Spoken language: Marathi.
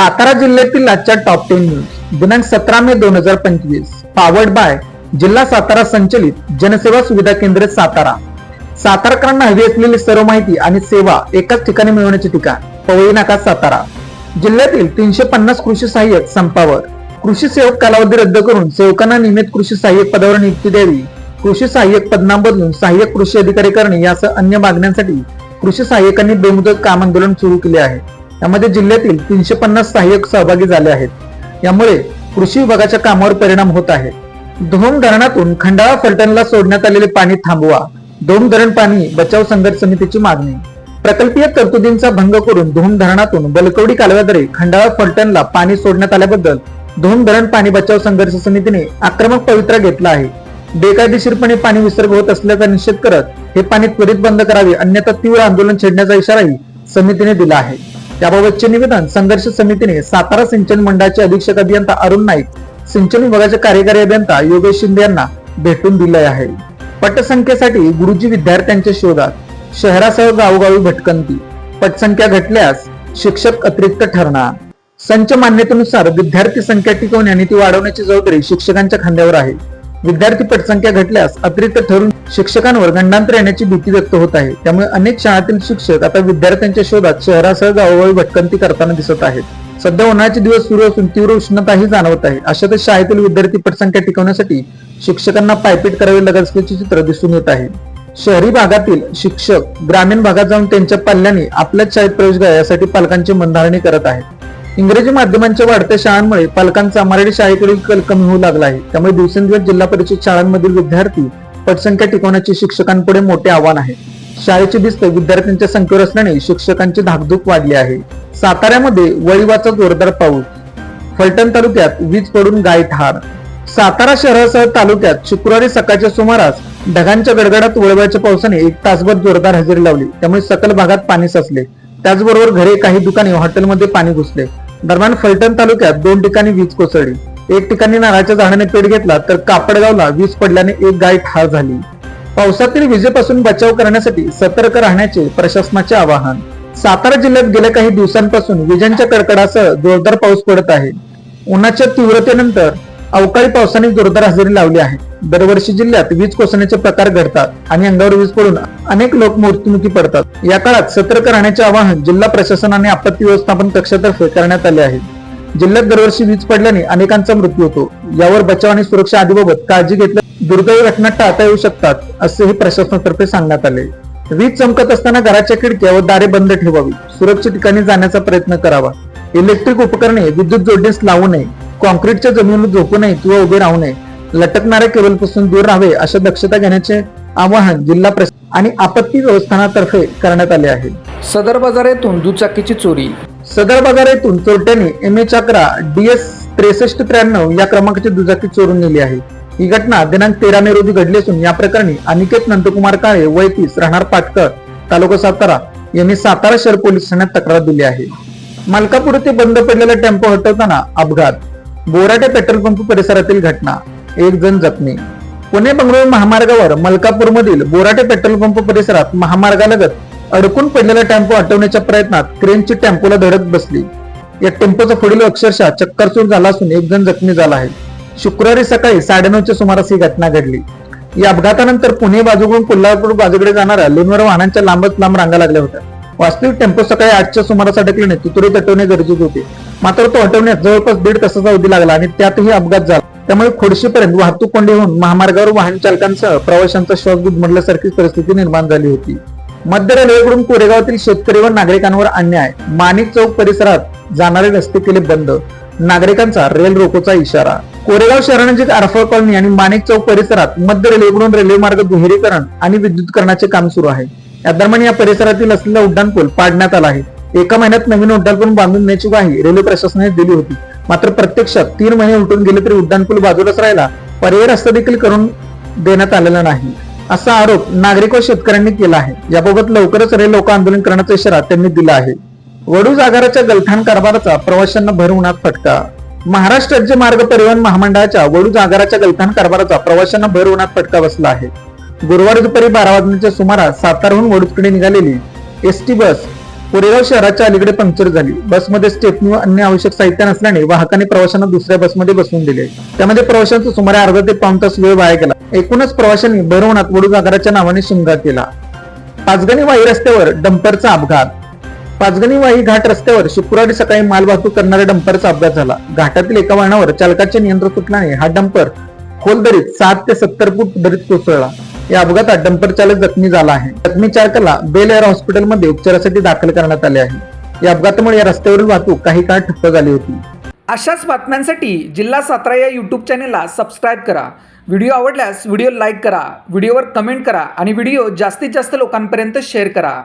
सातारा जिल्ह्यातील आजच्या टॉप टेन न्यूज दिनांक सतरा मे दोन हजार पंचवीस. पावर्ड बाय जिल्हा सातारा संचलित जनसेवा सुविधा केंद्र सातारा. सातारकरांना हवी असलेली सर्व माहिती आणि सेवा एकाच ठिकाणी मिळवण्याचे ठिकाण पवई नाका सातारा. जिल्ह्यातील तीनशे पन्नास कृषी सहाय्यक संपावर. कृषी सेवक कालावधी रद्द करून सेवकांना नियमित कृषी सहाय्यक पदावर नियुक्ती द्यावी. कृषी सहाय्यक पदना बदलून सहाय्यक कृषी अधिकारी करणे यासह अन्य मागण्यांसाठी कृषी सहाय्यकांनी बेमुदत काम आंदोलन सुरू केले आहे. यामध्ये जिल्ह्यातील तीनशे पन्नास सहाय्यक सहभागी झाले आहेत. यामुळे कृषी विभागाच्या कामावर परिणाम होत आहे. धोम धरणातून खंडाळा फलटणला सोडण्यात आलेले पाणी थांबवा. धोम धरण पाणी बचाव संघर्ष समितीची मागणी. प्रकल्पीय तरतुदींचा भंग करून धोम धरणातून बलकवडी कालव्याद्वारे खंडाळा फलटणला पाणी सोडण्यात आल्याबद्दल धोम धरण पाणी बचाव संघर्ष समितीने आक्रमक पवित्रा घेतला आहे. बेकायदेशीरपणे पाणी विसर्ग होत असल्याचा निषेध करत हे पाणी त्वरित बंद करावे अन्यथा तीव्र आंदोलन छेडण्याचा इशाराही समितीने दिला आहे. याबाबतचे निवेदन संघर्ष समितीने सातारा सिंचन मंडळाचे अधीक्षक अभियंता अरुण नाईक सिंचन विभागाचे कार्यकारी अभियंता योगेश शिंदे यांना भेटून दिले आहे. पटसंख्येसाठी गुरुजी विद्यार्थ्यांच्या शोधात शहरासह गावोगावी भटकंती पटसंख्या घटल्यास शिक्षक अतिरिक्त ठरणार. संच मान्यतेनुसार विद्यार्थी संख्या टिकवणे आणि ती वाढवण्याची जबाबदारी शिक्षकांच्या खांद्यावर आहे. विद्यार्थी पटसंख्या घटल्यास अतिरिक्त ठरून शिक्षकांवर गंडांतर येण्याची भीती व्यक्त होत आहे. त्यामुळे अनेक शाळातील शिक्षक आता विद्यार्थ्यांच्या शोधात शहरासह गावोगावी भटकंती करताना दिसत आहेत. सध्या उन्हाळ्याचे दिवस सुरू असून तीव्र उष्णताही जाणवत आहे. अशातच शाळेतील विद्यार्थी पटसंख्या टिकवण्यासाठी शिक्षकांना पायपीट करावी लागत असल्याचे चित्र दिसून येत आहे. शहरी भागातील शिक्षक ग्रामीण भागात जाऊन त्यांच्या पाल्याने आपल्याच शाळेत प्रवेश घ्या यासाठी पालकांची मनधारणी करत आहेत. इंग्रजी माध्यमांच्या वाढत्या शाळांमुळे पालकांचा मराठी शाळेकडील कल कमी होऊ लागला आहे. त्यामुळे दिवसेंदिवस जिल्हा परिषद शाळांमधील विद्यार्थी पटसंख्या टिकवण्याचे शिक्षकांपुढे मोठे आव्हान आहे. शाळेची भिस्त विद्यार्थ्यांच्या संख्येवर असल्याने शिक्षकांची धाकधूक वाढली आहे. साताऱ्यामध्ये वळीवाचा जोरदार पाऊस. फलटण तालुक्यात वीज पडून गाय ठार. सातारा शहरासह तालुक्यात शुक्रवारी सकाळच्या सुमारास ढगांच्या गडगडात वळवाच्या पावसाने एक तासभर जोरदार हजेरी लावली. त्यामुळे सकल भागात पाणी साचले. त्याचबरोबर घरे काही दुकाने हॉटेलमध्ये पाणी घुसले. दरम्यान फलटण तालुक्यात दोन ठिकाणी वीज कोसळली. एक ठिकाणी नारळाच्या झाडाने पेट घेतला तर कापडगावला वीज पडल्याने एक गाय ठार झाली. पावसातील विजेपासून बचाव करण्यासाठी सतर्क राहण्याचे प्रशासनाचे आवाहन. सातारा जिल्ह्यात गेल्या काही दिवसांपासून विजांच्या कडकडासह जोरदार पाऊस पडत आहे. उन्हाच्या तीव्रतेनंतर अवकाळी पावसाने जोरदार हजेरी लावली आहे. दरवर्षी जिल्ह्यात वीज कोसळण्याचे प्रकार घडतात आणि अंगावर वीज पडून अनेक लोक मृत्युमुखी पडतात. या काळात सतर्क राहण्याचे आवाहन जिल्हा प्रशासन आणि आपत्ती व्यवस्थापन कक्षातर्फे करण्यात आले आहे. जिल्ह्यात दरवर्षी वीज पडल्याने अनेकांचा मृत्यू होतो. यावर बचाव आणि सुरक्षा आदीबाबत काळजी घेतल्या दुर्दैवी घटना टाळता येऊ शकतात असेही प्रशासनातर्फे सांगण्यात आले. वीज चमकत असताना घराच्या खिडक्या व दारे बंद ठेवावी सुरक्षित ठिकाणी जाण्याचा प्रयत्न करावा. इलेक्ट्रिक उपकरणे विद्युत जोडणीस लावू नये कॉन्क्रीटच्या जमिनीवर झोपू नये किंवा उभे राहू नये लटकणाऱ्या केबलपासून दूर राहावे अशा दक्षता घेण्याचे आवाहन जिल्हा प्रशासन आणि आपत्ती व्यवस्थानातर्फे करण्यात आले आहे. सदर बाजार येथून दुचाकीची चोरी. सदर बाजार येथून चोरट्याने एम एच अकरा डी एस त्रेसष्ट त्र्याण्णव या क्रमांकाची दुचाकी चोरून नेली आहे. ही घटना दिनांक तेरा मे रोजी घडली असून या प्रकरणी अनिकेत नंदकुमार काळे वय तीस राहणार पाटकर तालुका सातारा यांनी सातारा शहर पोलीस ठाण्यात तक्रार दिली आहे. मलकापूर येथे बंद पडलेला टेम्पो हटवताना अपघात. बोराटे पेट्रोल पंप परिसरातील घटना. एक जण जखमी. पुणे बंगळुरू महामार्गावर मलकापूर मधील बोराटे पेट्रोल पंप परिसरात महामार्गालगत अडकून पडलेला टेम्पो हटवण्याच्या प्रयत्नात क्रेनची टेम्पोला धडक बसली. या टेम्पोचा पुढील अक्षरशः चक्करचूर झाला असून एक जण जखमी झाला आहे. शुक्रवारी सकाळी साडेनऊच्या सुमारास ही घटना घडली. या अपघातानंतर पुणे बाजूकडून कोल्हापूर बाजूकडे जाणाऱ्या लोणवर वाहनांच्या लांबच लांब रांगा लागल्या होत्या. वास्तविक टेम्पो सकाळी आठच्या सुमारास अडकल्याने तुतुरीत हटवणे गरजेचे होते. मात्र तो हटवण्यात जवळपास दीड तासाचा अवधी लागला आणि त्यातही अपघात झाला. त्यामुळे खोडशीपर्यंत वाहतूक कोंडी होऊन महामार्गावर वाहन चालकांसह प्रवाशांचा श्वास गुदमडल्यासारखी परिस्थिती निर्माण झाली होती. मध्य रेल्वेकडून कोरेगावातील शेतकरी व नागरिकांवर अन्याय. माणिक चौक परिसरात जाणारे रस्ते केले बंद. नागरिकांचा रेल रोकोचा इशारा. कोरेगाव शहरानजीक आरफळ कॉलनी आणि माणिक चौक परिसरात मध्य रेल्वेकडून रेल्वे मार्ग दुहेरीकरण आणि विद्युतकरणाचे काम सुरू आहे. या दरम्यान या परिसरातील असलेला उड्डाणपूल पाडण्यात आला आहे. एका महिन्यात नवीन उड्डाणपूल बांधून देण्याची ग्वाही रेल्वे प्रशासनाने दिली होती. मात्र प्रत्यक्षात तीन महिने उलटून गेले तरी उड्डाणपूल बाजूलाच राहिला. पर्याय रस्ता देखील करून देण्यात आलेला नाही. असा आरोप नागरिक व शेतकऱ्यांनी केला आहे. याबाबत लवकरच रे लोक आंदोलन करण्याचा इशारा त्यांनी दिला आहे. वडूज आगाराच्या गलथान कारभाराचा प्रवाशांना भर उन्हात फटका. महाराष्ट्र राज्य मार्ग परिवहन महामंडळाच्या वडूज आगाराच्या गलथान कारभाराचा प्रवाशांना भर उन्हात फटका बसला आहे. गुरुवारी दुपारी बारा वाजण्याच्या सुमारास सातारहून वडूजकडे निघालेली एस टी बस कोरेगाव शहराच्या अलीकडे पंक्चर झाली. बसमध्ये स्टेपनी व अन्य आवश्यक साहित्य नसल्याने वाहकाने प्रवाशांना दुसऱ्या बसमध्ये बसवून दिले. त्यामध्ये प्रवाशांचा सुमारे अर्धा ते पाऊण तास वेळ वाया गेला. एकूणच प्रवाशांनी भरवणात वडूजागराच्या नावाने शिंगा केला. पाचगणी वाई रस्त्यावर डंपरचा अपघात. पाचगणी वाई घाट रस्त्यावर शुक्रवारी सकाळी माल वाहतूक करणाऱ्या डंपरचा अपघात झाला. घाटातील एका वळणावर चालकाचे नियंत्रण सुटल्याने हा डंपर खोल दरीत सात ते सत्तर फूट दरीत कोसळला. या अपघातात डंपर चालक जखमी झाला आहे. जखमी चालकाला बेल एअर हॉस्पिटलमध्ये उपचारासाठी दाखल करण्यात आले आहे. या अपघातामुळे या रस्त्यावरील वाहतूक काही काळ ठप्प झाली होती. अशाच बातम्यांसाठी जिल्हा सातारा या यूट्यूब चॅनेलला सबस्क्राईब करा. व्हिडिओ आवडल्यास व्हिडिओ लाईक करा व्हिडिओवर कमेंट करा आणि व्हिडिओ जास्तीत जास्त लोकांपर्यंत शेअर करा.